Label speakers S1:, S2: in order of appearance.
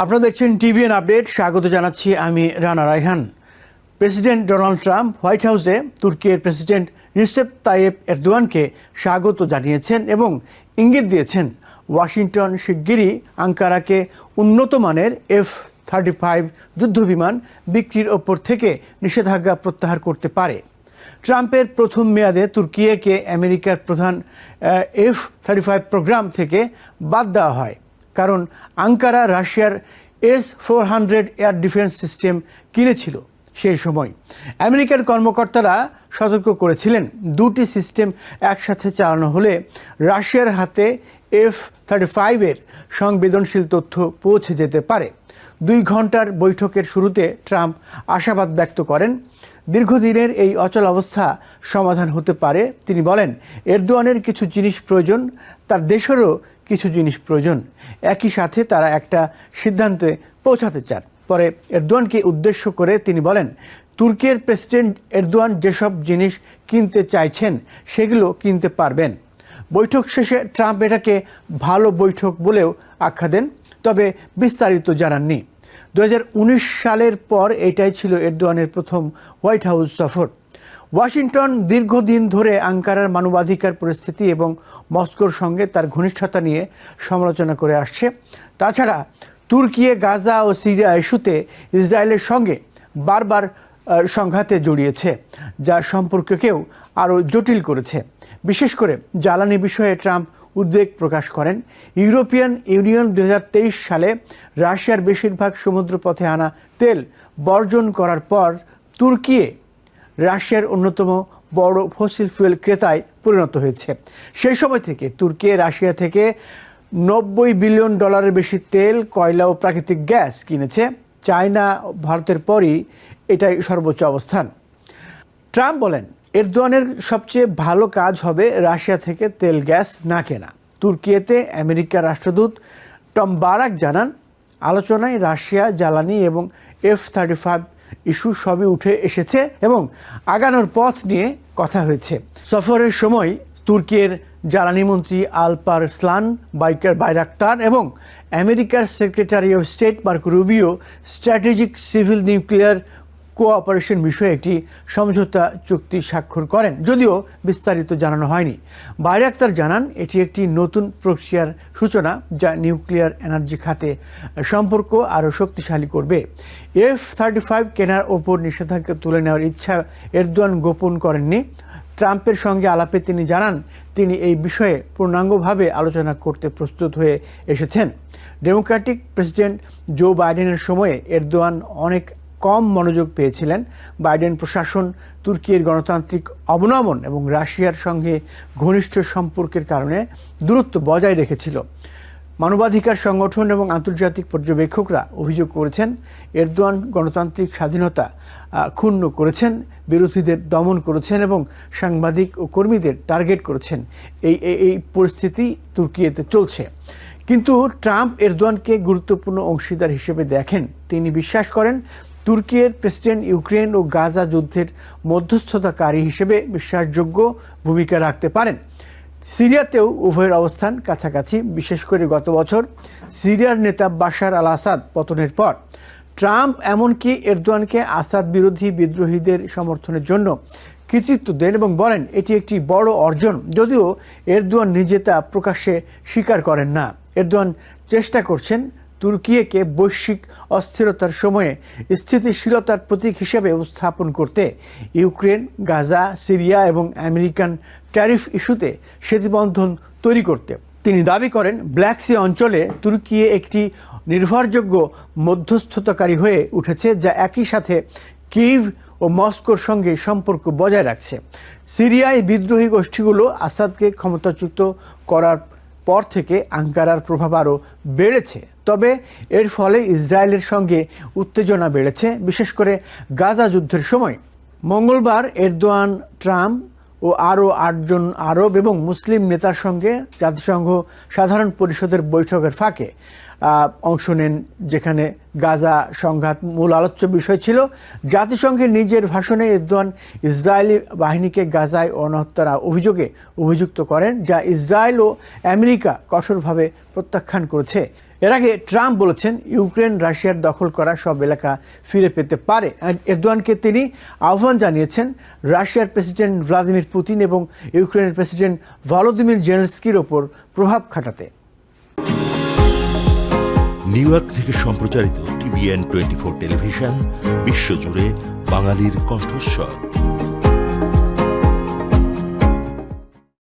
S1: আপনারা দেখছেন TVN update. স্বাগত জানাচ্ছি আমি Rana Raihan. President Donald Trump White হাউসে তুর্কির প্রেসিডেন্ট রিসেপ তাইয়েব এরদোয়ানকে স্বাগত জানিয়েছেন এবং ইঙ্গিত দিয়েছেন ওয়াশিংটন শিগগিরই আঙ্কারাকে উন্নত মানের এফ থার্টি ফাইভ যুদ্ধবিমান বিক্রির ওপর থেকে নিষেধাজ্ঞা প্রত্যাহার করতে পারে। ট্রাম্পের প্রথম মেয়াদে তুর্কিয়েকে আমেরিকার প্রধান এফ থার্টি ফাইভ প্রোগ্রাম থেকে বাদ দেওয়া হয়। কারণ আঙ্কারা রাশিয়ার S four hundred air defence system কিনেছিল সেই সময়। আমেরিকার কর্মকর্তারা সতর্ক করেছিলেন, দুটি সিস্টেম একসাথে চালানো হলে রাশিয়ার হাতে এফ থার্টি ফাইভের সংবেদনশীল তথ্য পৌঁছে যেতে পারে। দুই ঘণ্টার বৈঠকের শুরুতে ট্রাম্প আশাবাদ ব্যক্ত করেন দীর্ঘদিনের এই অচল অবস্থা সমাধান হতে পারে। তিনি বলেন, এরদোয়ানের কিছু জিনিস প্রয়োজন, তার দেশেরও কিছু জিনিস প্রয়োজন। একই সাথে তারা একটা সিদ্ধান্তে পৌঁছাতে চান। পরে এরদোয়ানকে উদ্দেশ্য করে তিনি বলেন, তুর্কির প্রেসিডেন্ট এরদোয়ান যেসব জিনিস কিনতে চাইছেন, সেগুলো কিনতে পারবেন। বৈঠক শেষে ট্রাম্প এটাকে ভালো বৈঠক বলেও আখ্যা দেন, তবে বিস্তারিত জানাননি। দু হাজার উনিশ সালের পর এটাই ছিল এরদোয়ানের প্রথম হোয়াইট হাউস সফর। ওয়াশিংটন দীর্ঘদিন ধরে আঙ্কারার মানবাধিকার পরিস্থিতি এবং মস্কোর সঙ্গে তার ঘনিষ্ঠতা নিয়ে সমালোচনা করে আসছে। তাছাড়া তুর্কিয়ে, গাজা ও সিরিয়া ইস্যুতে ইসরায়েলের সঙ্গে বারবার সংঘাতে জড়িয়েছে, যা সম্পর্ককেও আরও জটিল করেছে। বিশেষ করে জ্বালানি বিষয়ে ট্রাম্প উদ্বেগ প্রকাশ করেন। ইউরোপিয়ান ইউনিয়ন দু হাজার তেইশ সালে রাশিয়ার বেশিরভাগ সমুদ্রপথে আনা তেল বর্জন করার পর তুর্কিয়ে রাশিয়ার অন্যতম বড় ফসিল ফুয়েল ক্রেতায় পরিণত হয়েছে। সেই সময় থেকে তুর্কি রাশিয়া থেকে নব্বই বিলিয়ন ডলারের বেশি তেল, কয়লা ও প্রাকৃতিক গ্যাস কিনেছে। চায়না ভারতের পরই এটাই সর্বোচ্চ অবস্থান। ট্রাম্প বলেন এরদোয়ানের সবচেয়ে ভালো কাজ হবে রাশিয়া থেকে তেল, গ্যাস না কেনা। তুর্কিয়েতে আমেরিকার রাষ্ট্রদূত টম বারাক জানান, আলোচনায় রাশিয়া, জ্বালানি এবং এফ থার্টি ফাইভ ইস্যু সবই উঠে এসেছে এবং আগানোর পথ নিয়ে কথা হয়েছে। সফরের সময় তুর্কির জ্বালানি মন্ত্রী আলপার স্লান, বাইকার বাইরাক্তার এবং আমেরিকার secretary of state Marco Rubio, strategic civil nuclear cooperation বিষয়ে একটি সমঝোতা চুক্তি স্বাক্ষর করেন। যদিও বিস্তারিত জানানো হয়নি। বাইরে আক্তার জানান, এটি একটি নতুন প্রক্রিয়ার সূচনা যা নিউক্লিয়ার এনার্জি খাতে সম্পর্ক আরও শক্তিশালী করবে। এফ থার্টি ফাইভ কেনার ওপর নিষেধাজ্ঞা তুলে নেওয়ার ইচ্ছা এরদোয়ান গোপন করেননি। ট্রাম্পের সঙ্গে আলাপে তিনি জানান, তিনি এই বিষয়ে পূর্ণাঙ্গভাবে আলোচনা করতে প্রস্তুত হয়ে এসেছেন। ডেমোক্রেটিক প্রেসিডেন্ট জো বাইডেনের সময়ে এরদোয়ান অনেক কম মনোযোগ পেয়েছিলেন। বাইডেন প্রশাসন তুর্কির গণতান্ত্রিক অবনমন এবং রাশিয়ার সঙ্গে ঘনিষ্ঠ সম্পর্কের কারণে দূরত্ব বজায় রেখেছিল। মানবাধিকার সংগঠন এবং আন্তর্জাতিক পর্যবেক্ষকরা অভিযোগ করেছেন, এরদোয়ান গণতান্ত্রিক স্বাধীনতা ক্ষুণ্ণ করেছেন, বিরোধীদের দমন করেছেন এবং সাংবাদিক ও কর্মীদের টার্গেট করেছেন। এই, এই- পরিস্থিতি তুর্কিয়েতে চলছে। কিন্তু ট্রাম্প এরদোয়ানকে গুরুত্বপূর্ণ অংশীদার হিসেবে দেখেন। তিনি বিশ্বাস করেন তুর্কির প্রেসিডেন্ট ইউক্রেন ও গাজা যুদ্ধের মধ্যস্থতাকারী হিসেবে বিশ্বাসযোগ্য ভূমিকা রাখতে পারেন। সিরিয়াতেও উভয়ের অবস্থান কাছাকাছি, বিশেষ করে গত বছর সিরিয়ার নেতা বাশার আল আসাদ পতনের পর। ট্রাম্প এমনকি এরদোয়ানকে আসাদ বিরোধী বিদ্রোহীদের সমর্থনের জন্য কৃতিত্ব দেন এবং বলেন, এটি একটি বড় অর্জন, যদিও এরদোয়ান নিজে তা প্রকাশ্যে স্বীকার করেন না। এরদোয়ান চেষ্টা করছেন তুর্কিয়েকে বৈশ্বিক অস্থিরতার সময়ে স্থিতিশীলতার প্রতীক হিসেবে উপস্থাপন করতে ইউক্রেন, গাজা, সিরিয়া এবং আমেরিকান ট্যারিফ ইস্যুতে সেতুবন্ধন তৈরি করতে। তিনি দাবি করেন, ব্ল্যাক সি অঞ্চলে তুর্কি একটি নির্ভরযোগ্য মধ্যস্থতাকারী হয়ে উঠেছে যা একই সাথে কিভ ও মস্কোর সঙ্গে সম্পর্ক বজায় রাখছে। সিরিয়ায় বিদ্রোহী গোষ্ঠীগুলো আসাদকে ক্ষমতাচ্যুত করার পর থেকে আঙ্কারার প্রভাব আরও বেড়েছে। তবে এর ফলে ইসরায়েলের সঙ্গে উত্তেজনা বেড়েছে, বিশেষ করে গাজা যুদ্ধের সময়। মঙ্গলবার এরদোয়ান, ট্রাম্প ও আরও আটজন আরব এবং মুসলিম নেতার সঙ্গে জাতিসংঘ সাধারণ পরিষদের বৈঠকের ফাঁকে অংশ নেন যেখানে গাজা সংঘাত মূল আলোচ্য বিষয় ছিল। জাতিসংঘের নিজের ভাষণে এরদোয়ান ইসরায়েলি বাহিনীকে গাজায় অনহত্যার অভিযোগে অভিযুক্ত করেন, যা ইসরায়েল ও আমেরিকা কঠোরভাবে প্রত্যাখ্যান করেছে। এর আগে ট্রাম্প বলেছেন, ইউক্রেন রাশিয়ার দখল করা সব এলাকা ফিরে পেতে পারে। এরদোয়ানকে তিনি আহ্বান জানিয়েছেন, রাশিয়ার প্রেসিডেন্ট ভ্লাদিমির পুতিন এবং ইউক্রেনের প্রেসিডেন্ট ভলোদিমির জেলেন্সকির ওপর প্রভাব খাটাতে।
S2: নিউ ইয়র্ক থেকে সম্প্রচারিত টিভিএন টোয়েন্টি ফোর টেলিভিশন, বিশ্বজুড়ে বাঙালির কণ্ঠস্বর।